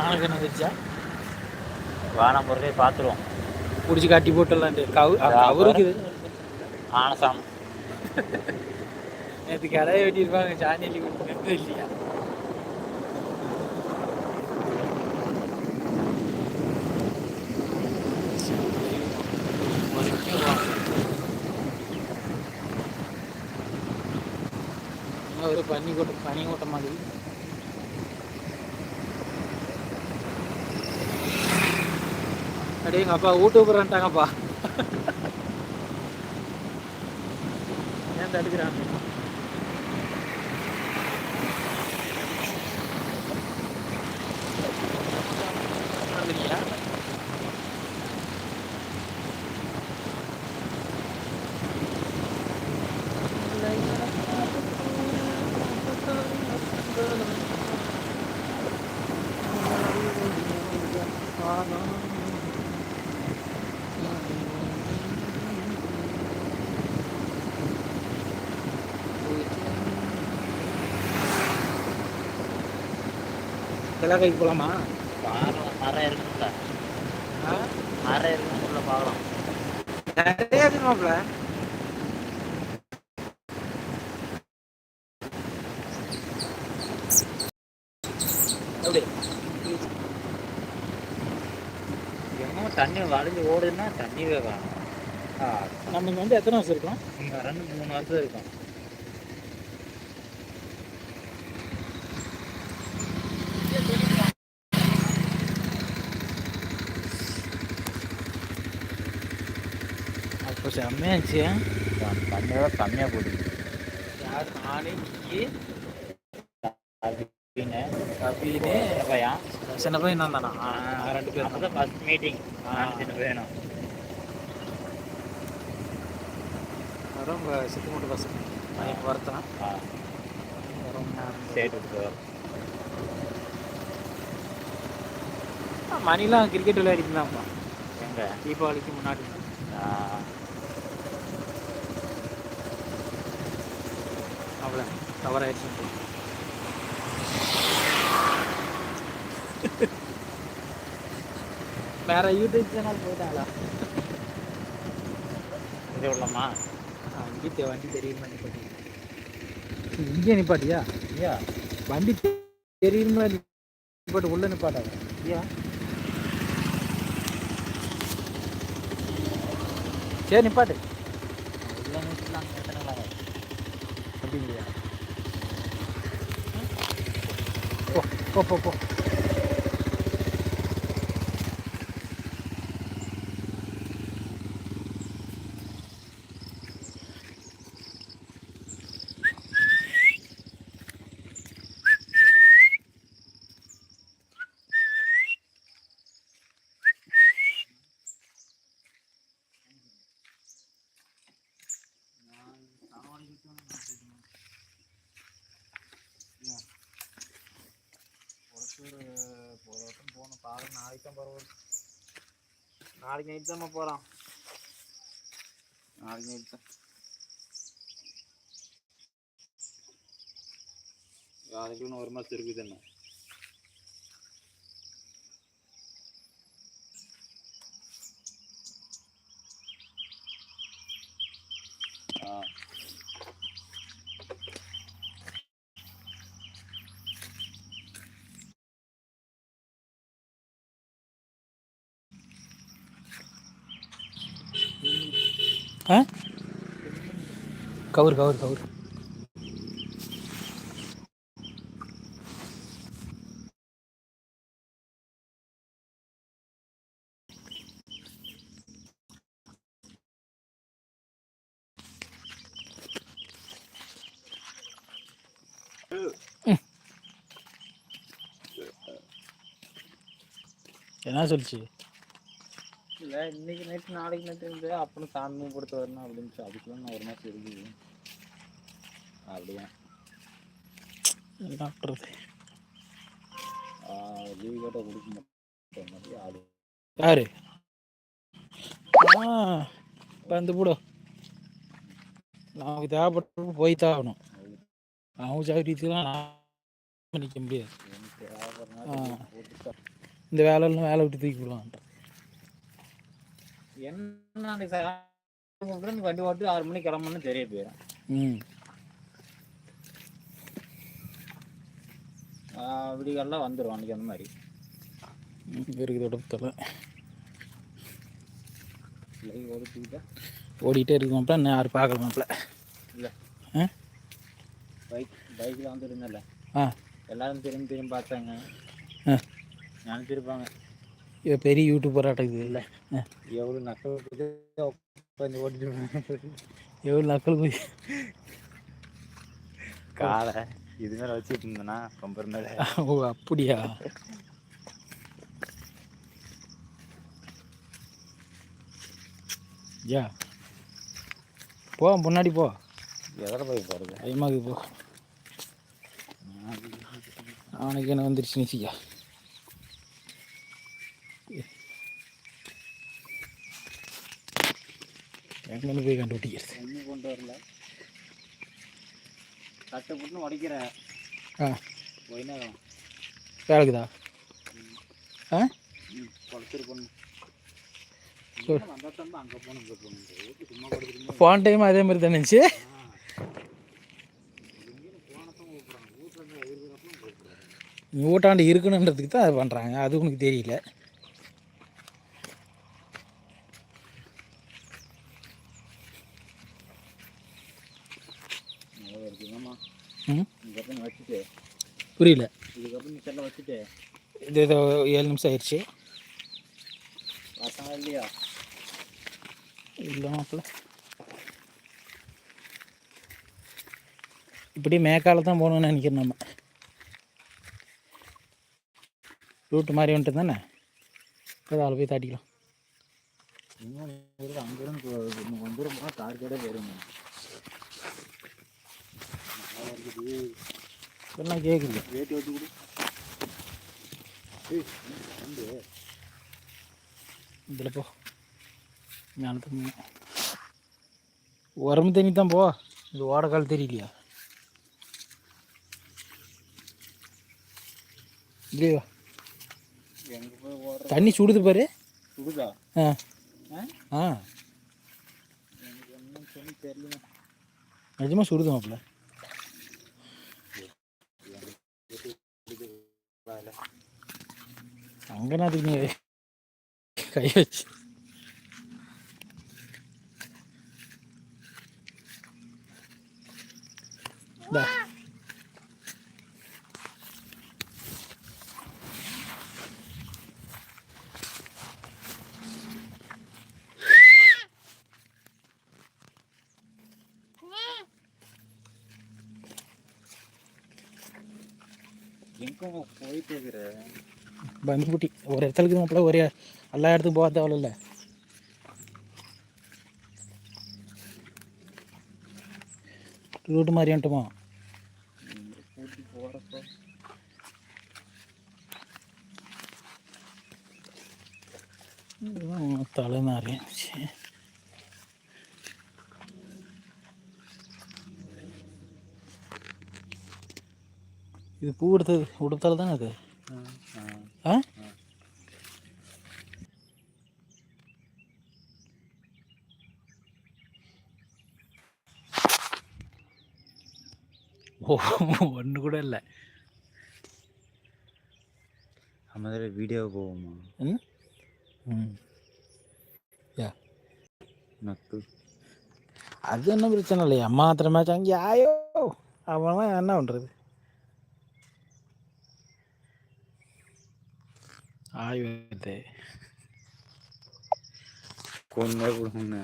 ஆளுக்கு என்ன வச்சா வானம் பொருளே பார்த்துருவோம். பிடிச்சி கட்டி போட்டுடலான்ட்டு கவு அவருக்கு ஆனசாம். நேற்று கடையை வெட்டியிருப்பாங்க. சாணியலி கொடுத்து இல்லையா? ஒரு பனி கூட்டம் பனி கூட்டம் மாதிரி. அப்படியே எங்கள் அப்பா வீட்டு ஏன் தடுக்கிறாங்க கிழக்கைக்கு போகலாமா பாக்கலாம் மரம் இருக்குல்ல மரம் இருக்குன்னு பார்க்கலாம். நிறைய இருக்குமாப்ல தண்ணி வளைஞ்சு ஓடுதுன்னா தண்ணியே காணும் நம்ம இங்க வந்து எத்தனை வருஷம் இருக்கோம்? ரெண்டு மூணு வருஷம் இருக்கும். அப்போ செம்மையாச்சு தண்ணியோட கம்மியாக போடுது யார் நானே நீ? அப்படின்னு கபீனு பையன். சின்ன பையன் நான் தானா ரெண்டு பேரும் அப்பதான் ஃபர்ஸ்ட் மீட்டிங் சின்ன வேணும் வரும் உங்கள் சித்து மூட்டு பசங்க பையன் வரத்தான்? வரும் ஸ்டேட் விட்டு மணிலாம் கிரிக்கெட் விளையாடிட்டு தான்ப்பா எங்க? தீபாவளிக்கு முன்னாடி. அவ்வளோ கவர் ஆயிடுச்சு வேற யூடியூப் சேனல் போயிட்டாங்களா இது உள்ளமா வண்டி தெ- வண்டி தெரியுமா நிப்பாட்டி இங்கே நிப்பாட்டியா ஐயா வண்டி தெரியுமா நிப்பாட்டு உள்ள நிப்பாட்டாங்க ஐயா சரி நிப்பாட்டு உள்ள நிறுத்தலாம் கேட்டனால அப்படிங்களையா போ போ போ போராட்டம் போகணும். பாருங்க நாளைக்கு தான் பரவாயில்ல நாளைக்கு நைட் தான் போகிறோம் நாளைக்கு நைட் தான். நாளைக்கு இன்னும் ஒரு மாதம் இருக்குது என்ன? ஆ? கவுர் கவுர் கவுர். என்ன சொல்லிச்சு? இல்லை இன்னைக்கு நைட்டு நாளைக்கு நைட்டு இருந்து அப்புறம் சாமி கொடுத்து வரணும் அப்படின்னு அதுக்குள்ள நான் ஒரு மாதம் இருக்குது அப்படியா பண்ணுறது லீவ் கேட்ட கொடுக்க மாட்டேன். ஆளு யாரு? ஆ வந்து போடு. நமக்கு தேவைப்பட்ட போய் தான் ஆகணும். அவங்க சௌகரியத்துலாம் நான் நிற்க முடியாது. இந்த வேலையெல்லாம் வேலை விட்டு தூக்கி விடுவான்ட்டு என்ன சாயங்காலம் வண்டி ஓட்டு ஆறு மணிக்கு கிளம்பணும்னு தெரிய போயிடும் ம். விடிகள்லாம் வந்துடும் அன்னைக்கு அந்த மாதிரி. இருக்குது உடம்புல ஓடிட்டே இருக்குமாப்ல இன்னும் யாரும் பார்க்கலாமாப்ல இல்லை. பைக் பைக்கில் வந்துருந்தல ஆ. எல்லாரும் திரும்பி திரும்பி பார்த்தாங்க. ஆ. நினச்சிருப்பாங்க. பெரிய யூடியூபர் ஆட்டக்குது இல்லை. எவ்வளோ நக்கல் உட்காந்து ஓட்டிட்டு எவ்வளோ நக்கல் போய் காலை. இது மேலே வச்சுட்டு இருந்தேன்னா ரொம்ப மேலே ஓ அப்படியா? யா போ முன்னாடி போ. எதில் போய் போகிறது பயமாகுது போ. அவனுக்கு என்ன வந்துருச்சு நிசிக்கா எங்கன்னு போய் கண்டுபிடிக்கிறது. ஒன்றும் கொண்டு வரல. கட்டை போட்டுன்னு உடைக்கிற. ஆ. போயினா வேலைக்குதா? ஆ? போன டைம் அதே மாதிரி தானே இருந்துச்சு? நீ ஊட்டாண்டு இருக்கணுன்றதுக்கு தான் அது பண்ணுறாங்க அது உனக்கு தெரியல இருக்குங்கம்மா ம் இதுக்கப்புறம் நீ வச்சுட்டு புரியல. இதுக்கப்புறம் நீ செல்ல வச்சுட்டு இது ஏதோ ஏழு நிமிஷம் ஆயிடுச்சு. பசங்க இல்லையா? இல்லை மாப்பிள்ள. இப்படி மேக்கால தான் போகணும்னு நினைக்கிறேன் நம்ம. ரூட்டு மாதிரி வந்துட்டு தானே? அதில் போய் தாட்டிக்கலாம். இன்னும் அங்கேருந்து இன்னும் கொஞ்ச தூரம் இதெல்லாம் கேட்குது வேட்டி வச்சு கொடு இதில் போ மேலே உரம்பு தண்ணி தான் போ இது ஓடக்கால் தெரியலையா இல்லையா தண்ணி சுடுது பாரு சுடுதா ஆ ஆ நிஜமாக சுடுது மாப்பிள்ள அங்கே நீ கை வச்சு எங்க போயிட்டு இருக்கிற பந்துக்குட்டி ஒரு இடத்துல இருக்குது மாப்பிள்ள ஒரே எல்லா இடத்துக்கும் போக தேவையில்ல ரூட்டு மாதிரி வந்துட்டுமா? கூட்டி தலை நிறைய சரி. இது பூ எடுத்தது உடுத்தால தானே அது ஆ ஆ ஓ ஒன்று கூட இல்லை. ஆமாம் வீடியோ போவோமா ம்? யா. நக்கு. அது என்ன பிரச்சனை இல்லை அம்மா மாத்திர மேட்ச் அங்கே ஆயோ. அவன் என்ன பண்ணுறது ஆய் வருது கொஞ்சம் கொடுங்க.